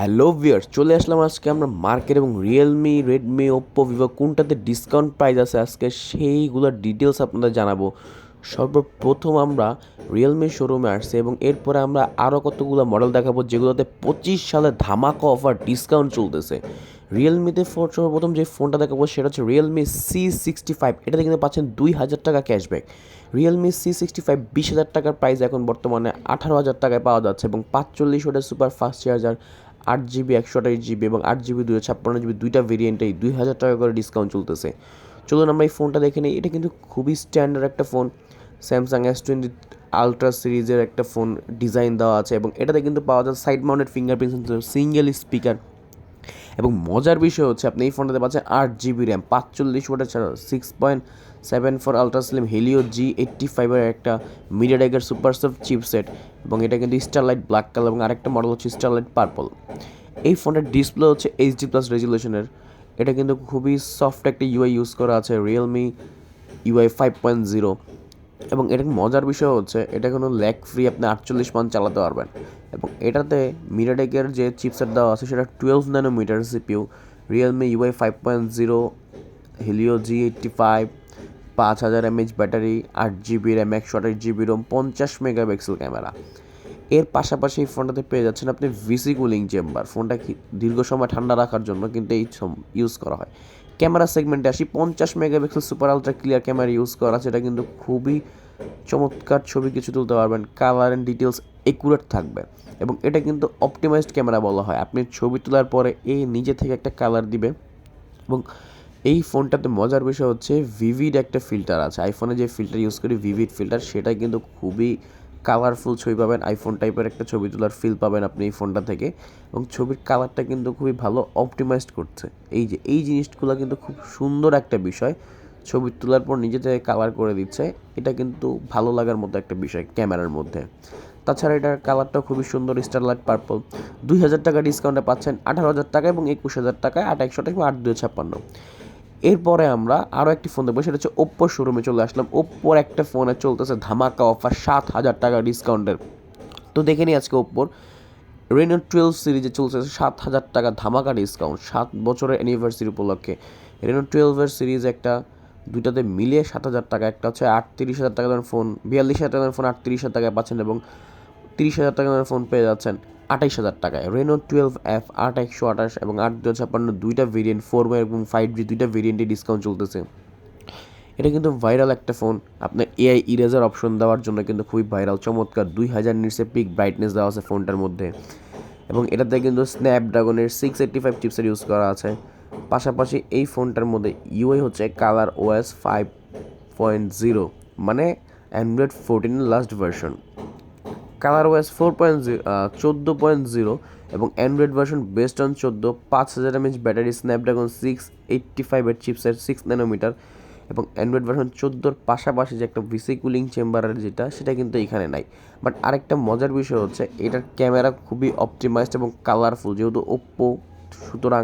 Hello viewers চলে আসলাম আজকে আমরা মার্কেট এবং রিয়েলমি রেডমি ওপ্পো ভিভো কোনটাতে ডিসকাউন্ট প্রাইস আছে আজকে সেইগুলোর ডিটেলস আপনাদের জানাব। সর্বপ্রথম আমরা রিয়েলমি শোরুমে আসছি এবং এরপরে আমরা আরও কতগুলো মডেল দেখাবো যেগুলোতে পঁচিশ সালে ধামাকা অফার ডিসকাউন্ট চলতেছে। রিয়েলমিতে ফোন সর্বপ্রথম যে ফোনটা দেখাবো সেটা হচ্ছে রিয়েলমি সি সিক্সটি ফাইভ এটাতে কিন্তু পাচ্ছেন দুই হাজার টাকা cashback Realme C sixty five বিশ হাজার টাকার প্রাইস এখন বর্তমানে আঠারো হাজার টাকায় পাওয়া যাচ্ছে এবং পাঁচচল্লিশ ওয়াটের সুপার ফাস্ট চার্জার আট জিবি, একশো আঠাশ জিবি এবং আট জিবি দুশো ছাপ্পান্ন জিবি দুইটা ভেরিয়েন্টেই দুই হাজার টাকা করে ডিসকাউন্ট চলতেছে। চলুন আমরা এই ফোনটা দেখে নিই। এটা কিন্তু খুবই স্ট্যান্ডার্ড একটা phone Samsung S twenty ultra সিরিজের একটা ফোন ডিজাইন দেওয়া আছে এবং এটাতে কিন্তু পাওয়া যায় side mounted fingerprint single speaker এবং মজার বিষয় হচ্ছে আপনি এই ফোনটাতে পাচ্ছেন আট জিবি র্যাম, পাঁচচল্লিশ ওয়াটের ছাড়া six point seven four ultra slim Helio G eighty ফাইভের একটা মিডিয়াটেকের সুপার সফট চিপসেট এবং এটা কিন্তু স্টারলাইট ব্ল্যাক কালার এবং আরেকটা মডেল হচ্ছে স্টারলাইট পার্পল এই ফোনটার ডিসপ্লে হচ্ছে এইচডি প্লাস রেজুলেশনের এটা কিন্তু খুবই সফট একটা ইউআই ইউজ করা আছে Realme UI five point zero এবং এটার মজার বিষয় হচ্ছে, এটা কোনো ল্যাগ ফ্রি আপনি আটচল্লিশ মান চালাতে পারবেন। এবং এটাতে মিরাটেকের যে চিপসেট দেওয়া আছে, সেটা twelve nanometre CPU Realme UI five point zero Helio G eighty five পাঁচ হাজার এমএইচ ব্যাটারি, আট জিবি র্যাম একশো আঠাশ জিবি রোম পঞ্চাশ মেগাপিক্সেল ক্যামেরা। এর পাশাপাশি এই ফোনটাতে পেয়ে যাচ্ছেন আপনি ভিসি কুলিং চেম্বার ফোনটা দীর্ঘ সময় ঠান্ডা রাখার জন্য কিন্তু এই ইউজ করা হয়। ক্যামেরা সেগমেন্টে আসি, পঞ্চাশ megapixel super ultra clear camera use করা সেটা কিন্তু খুবই চমৎকার ছবি কিছু তুলতে পারবেন। কালার অ্যান্ড ডিটেলস একুরেট থাকবে। এবং এটা কিন্তু অপটিমাইজড ক্যামেরা বলা হয়। আপনি ছবি তোলার পরে এই নিজে থেকে একটা কালার দিবে। এবং এই ফোনটাতে মজার বিষয় হচ্ছে ভিভিড একটা ফিল্টার আছে। আইফোনে যে ফিল্টার ইউজ করি ভিভিড ফিল্টার সেটা কিন্তু খুবই কালারফুল ছবি পাবেন আইফোন টাইপের একটা ছবি তোলার ফিল পাবেন আপনি এই ফোনটা থেকে। এবং ছবির কালারটা কিন্তু খুবই ভালো অপটিমাইজড করছে। এই যে, এই জিনিসগুলো কিন্তু খুব সুন্দর একটা বিষয়। ছবি তোলার পর নিজে থেকে কালার করে দিচ্ছে, এটা কিন্তু ভালো লাগার মতো একটা বিষয় ক্যামেরার মধ্যে। তাছাড়া এটার কালারটা খুবই সুন্দর স্টারলাইট পার্পল দুই হাজার টাকা ডিসকাউন্টে পাচ্ছেন আঠারো হাজার টাকা এবং একুশ হাজার টাকায় আট একশো টাকা, আট দুই ছাপ্পান্ন। এরপরে আমরা আরও একটি ফোন দেখব, সেটা হচ্ছে ওপ্পো শোরুমে চলে আসলাম। ওপ্পোর একটা ফোনে চলতেছে ধামাকা অফার সাত হাজার টাকা ডিসকাউন্টের তো দেখে নিই আজকে ওপ্পোর রেনো টুয়েলভ সিরিজে চলছে, সাত হাজার টাকা ধামাকা ডিসকাউন্ট সাত বছরের অ্যানিভার্সারি উপলক্ষে। রেনো টুয়েলভের সিরিজ একটা, দুইটাতে মিলিয়ে সাত হাজার টাকা, একটা হচ্ছে আটত্রিশ হাজার টাকা দামের ফোন বিয়াল্লিশ হাজার টাকার ফোন আটত্রিশ হাজার টাকায় পাচ্ছেন এবং তিরিশ হাজার টাকা দামের ফোন পেয়ে যাচ্ছেন। আঠাইশ হাজার টাকায়। রেনো টুয়েলভ এফ আট একশো আঠাশ এবং আট দু ছাপ্পান্ন দুইটা ভেরিয়েন্ট ফোর এবং ফাইভ জি দুইটা ভেরিয়েন্টে ডিসকাউন্ট চলতেছে। এটা কিন্তু ভাইরাল একটা ফোন আপনার এআই ইরেজার অপশন দেওয়ার জন্য কিন্তু খুবই ভাইরাল চমৎকার। দুই হাজার নিটসে পিক ব্রাইটনেস দেওয়া আছে ফোনটার মধ্যে। এবং এটাতে কিন্তু স্ন্যাপড্রাগনের সিক্স এইট্টি ফাইভ চিপসের ইউজ করা আছে। পাশাপাশি এই ফোনটার মধ্যে ইউআই হচ্ছে Color OS five point zero মানে Android ফোরটিনের last version colour wise four point চোদ্দ পয়েন্ট জিরো এবং অ্যান্ড্রয়েড ভার্সন বেস্ট অন চোদ্দ, পাঁচ হাজার mAh battery Snapdragon six eighty ফাইভের চিপসের সিক্স ন্যানোমিটার এবং অ্যান্ড্রয়েড ভার্সন চোদ্দোর পাশাপাশি যে একটা ভিসি কুলিং চেম্বারের যেটা, সেটা কিন্তু এখানে নাই। বাট আরেকটা মজার বিষয় হচ্ছে, এটার ক্যামেরা খুবই অপটিমাইজড এবং কালারফুল যেহেতু ওপ্পো সুতরাং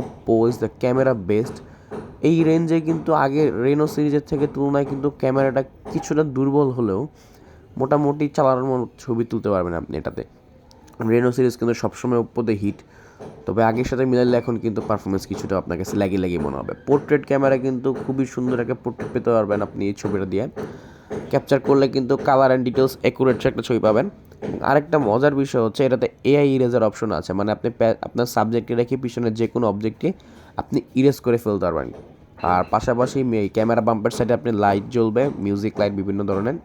Oppo is the camera best এই রেঞ্জে কিন্তু আগে রেনো সিরিজের থেকে তুলনায় কিন্তু ক্যামেরাটা কিছুটা দুর্বল হলেও মোটামুটি চালানোর মতো ছবি তুলতে পারবেন আপনি এটাতে। রেনো সিরিজ কিন্তু সবসময় ওপ্পোতে হিট তবে আগের সাথে মিলালে এখন কিন্তু পারফরমেন্স কিছুটা আপনার কাছে লাগি লাগি মনে হবে। পোর্ট্রেট ক্যামেরা কিন্তু খুবই সুন্দর একটা পোর্ট্রেট পেতে পারবেন আপনি এই ছবিটা দিয়ে। ক্যাপচার করলে কিন্তু কালার অ্যান্ড ডিটেলস একুরেট একটা ছবি পাবেন। আরেকটা মজার বিষয় হচ্ছে এটাতে এআই ইরেজার অপশন আছে। মানে আপনি আপনার সাবজেক্টে রেখে পিছনে যে কোনো অবজেক্টে আপনি ইরেজ করে ফেলতে পারবেন। আর পাশাপাশি ক্যামেরা বাম্পার সাইডে আপনি লাইট জ্বলবে মিউজিক লাইট বিভিন্ন ধরনের।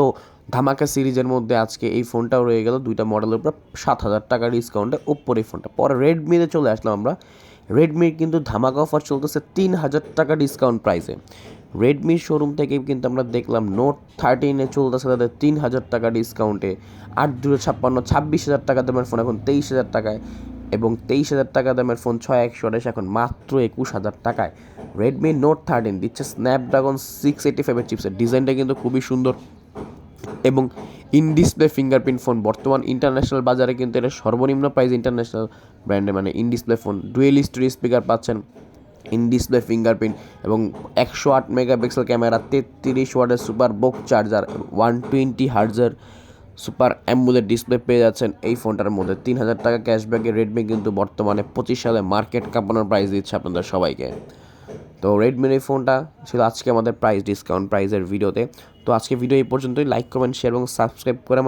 তো ধামাকা সিরিজের মধ্যে আজকে এই ফোনটাও রয়ে গেল। দুইটা মডেলের উপর সাত হাজার টাকা ডিসকাউন্টে ওপ্পোর এই ফোনটা। পরে রেডমিতে চলে আসলাম আমরা। রেডমির কিন্তু ধামাকা অফার চলতেছে তিন হাজার টাকা ডিসকাউন্ট প্রাইসে রেডমির শোরুম থেকে কিন্তু আমরা দেখলাম নোট থার্টিনে চলতেছে তাদের তিন হাজার টাকা ডিসকাউন্টে আট দুশো ছাপ্পান্ন, ছাব্বিশ হাজার টাকা দামের ফোন এখন তেইশ হাজার টাকায়। এবং তেইশ হাজার টাকা দামের ফোন ছয়, একশো আঠাশ এখন মাত্র একুশ হাজার টাকায়। রেডমি নোট থার্টিন দিচ্ছে স্ন্যাপড্রাগন সিক্স এইটি ফাইভের চিপসের ডিজাইনটা কিন্তু খুবই সুন্দর। এবং ইন ডিসপ্লে ফিঙ্গারপ্রিন্ট ফোন বর্তমান ইন্টারন্যাশনাল বাজারে কিন্তু এটা সর্বনিম্ন প্রাইস ইন্টারন্যাশনাল ব্র্যান্ডে মানে in display phone dual stereo speaker পাচ্ছেন ইন ডিসপ্লে ফিঙ্গারপ্রিন্ট এবং একশো আট মেগাপিক্সেল ক্যামেরা তেত্রিশ ওয়াটের সুপার বক চার্জার ওয়ান টোয়েন্টি হার্জার সুপার অ্যাম্বুলেট ডিসপ্লে পেয়ে যাচ্ছেন এই ফোনটার মধ্যে। তিন হাজার টাকা ক্যাশব্যাকে রেডমি কিন্তু বর্তমানে পঁচিশ সালে মার্কেট কাঁপানোর প্রাইস দিচ্ছে আপনাদের সবাইকে। তো রেডমির এই ফোনটা ছিল আজকে আমাদের প্রাইস ডিসকাউন্ট প্রাইসের ভিডিওতে তো। আজকে ভিডিও এই পর্যন্তই। লাইক কমেন্ট শেয়ার এবং সাবস্ক্রাইব করে